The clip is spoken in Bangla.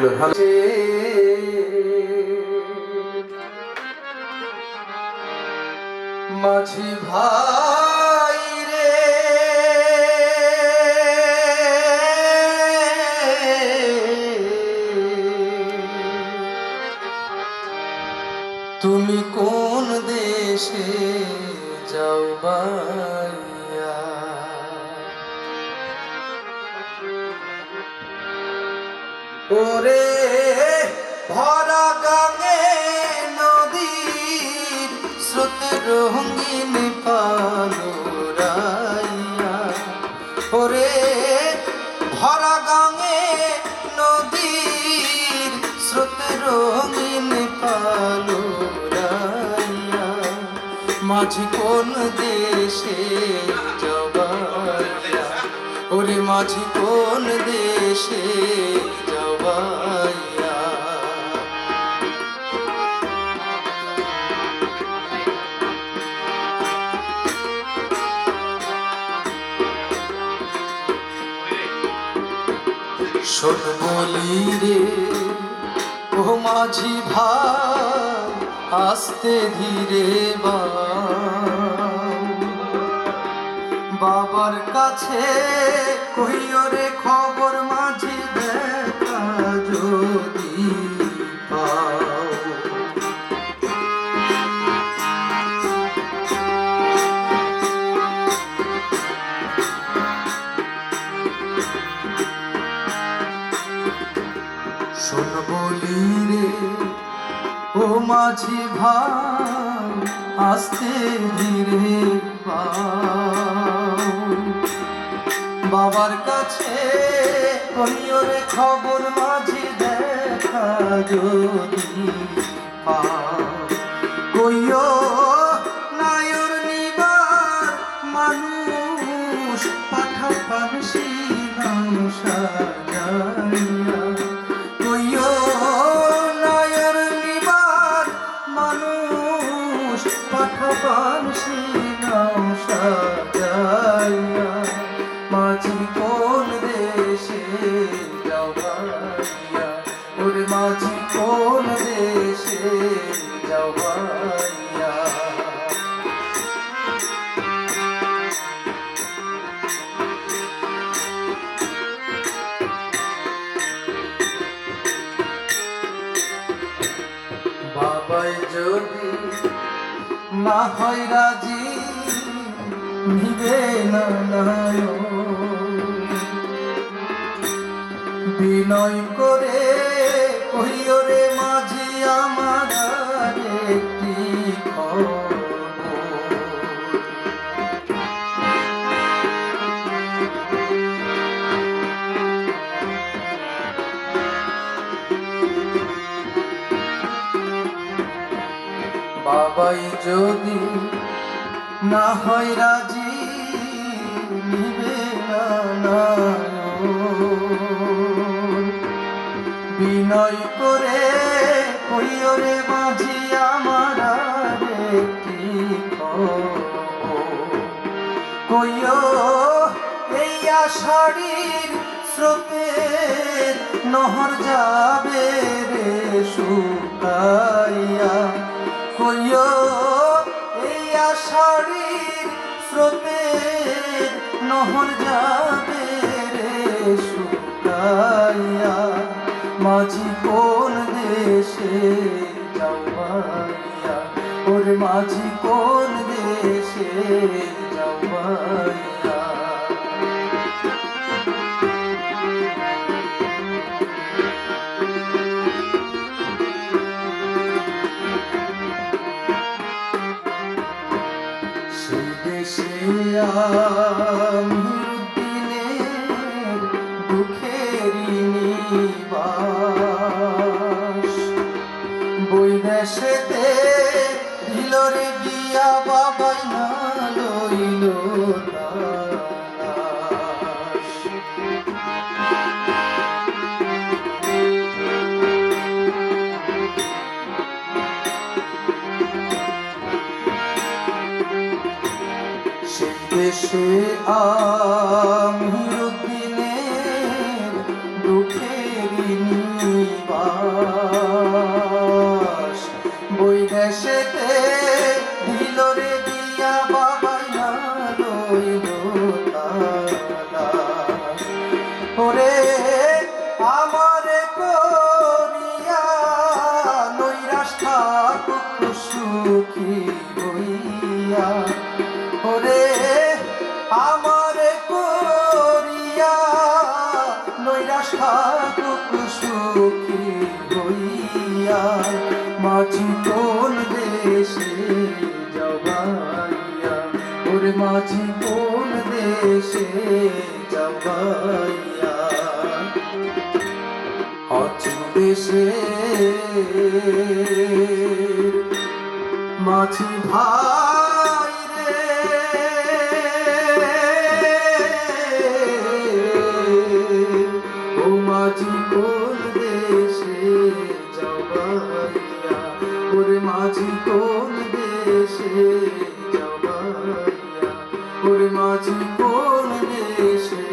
ছিল ভালো। মাঝি ভাই রে তুমি কোন দেশে যাও বাই ওরে ভরা গাঙে নদীর স্রোত রঙিন পালোরাইয়া। ওরে ভরা গাঙে নদীর স্রোত রঙিন পালোরাইয়া। মাঝি কোন দেশে জবাইয়া? ওরে মাঝি কোন দেশে শোন বলি রে ও মাঝি ভাই আস্তে ধীরে বাবার কাছে কহিও রে মাঝি ভাই আস্তে ধীরে বাবার কাছে কইও খবর মাঝি দেখা যদি কইও, নায়র নিবার মানুষ পাঠা পানসি নাম সাজাইয়া না হয় রাজি নিবে না নায় বিনয় করে কহিও রে মাঝি আমার। বাবাই যদি না হয় রাজি না বিনয় করে কইও রে মাঝি, আমার খবর। কইও, এই আষাঢ়ির স্রোতে নহর যাবে রে শুকাইয়া কইও এই আষাঢ়ির স্রোতে, নহর যাবে মাঝি কোন দেশে যাওয়াইয়া? ওরে মাঝি কোন দেশে যাওয়াইয়া? আমি দিনের দুঃখেরই নিবাস বৈদেশেতে দিল রে বিয়া বাবাই না লইল তালাশ। দেশে আমি থাকুক সুখী হইয়া মাঝি কোন দেশে যাবাইয়া ওরে মাঝি কোন দেশে যাবাইয়া অচল দেশে মাঝি ভাই মাঝি কোন দেশে যাবাইয়া ওরে মাঝি কোন দেশে